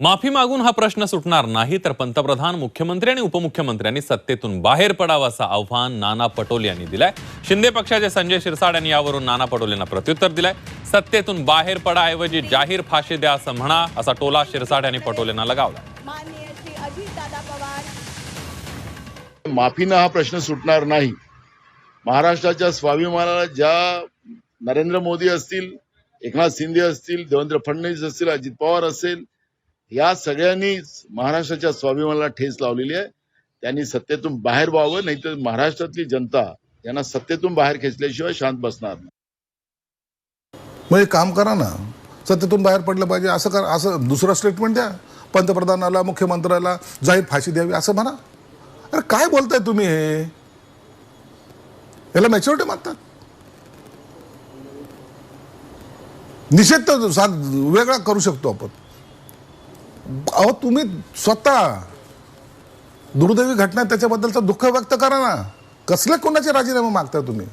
माफी मागून हा प्रश्न सुटणार नाही तर पंतप्रधान मुख्यमंत्री आणि उपमुख्यमंत्र्यांनी सत्तेतून बाहेर पडावं असं आव्हान नाना पटोले यांनी दिलंय. शिंदे पक्षाचे संजय शिरसाट यांनी यावरून नाना पटोलेंना प्रत्युत्तर दिलंय. सत्तेतून बाहेर पडाऐवजी जाहीर फाशी द्या असं म्हणा असा टोला शिरसाट यांनी पटोलेंना लगावला माननीय श्री अजितदादा पवार. माफीनं हा प्रश्न सुटणार नाही. महाराष्ट्राच्या स्वाभिमानाला ज्या नरेंद्र मोदी असतील एकनाथ शिंदे असतील देवेंद्र फडणवीस असतील अजित पवार असेल या सगळ्यांनीच महाराष्ट्राच्या स्वाभिमानाला ठेस लावलेली आहे. त्यांनी सत्तेतून बाहेर व्हावं नाही तर महाराष्ट्रातली जनता यांना सत्तेतून बाहेर खेचल्याशिवाय शांत बसणार नाही. मग एक काम करा ना. सत्तेतून बाहेर पडलं पाहिजे असं करा असं दुसरं स्टेटमेंट द्या. पंतप्रधानाला मुख्यमंत्र्याला जाहीर फाशी द्यावी असं म्हणा. अरे काय बोलताय तुम्ही हे? याला मॅच्युरिटी मागतात. निषेध तर वेगळा करू शकतो आपण. अहो तुम्ही स्वतः दुर्दैवी घटना त्याच्याबद्दलचं दुःख व्यक्त करा ना. कसले कोणाचे राजीनामे मागताय तुम्ही?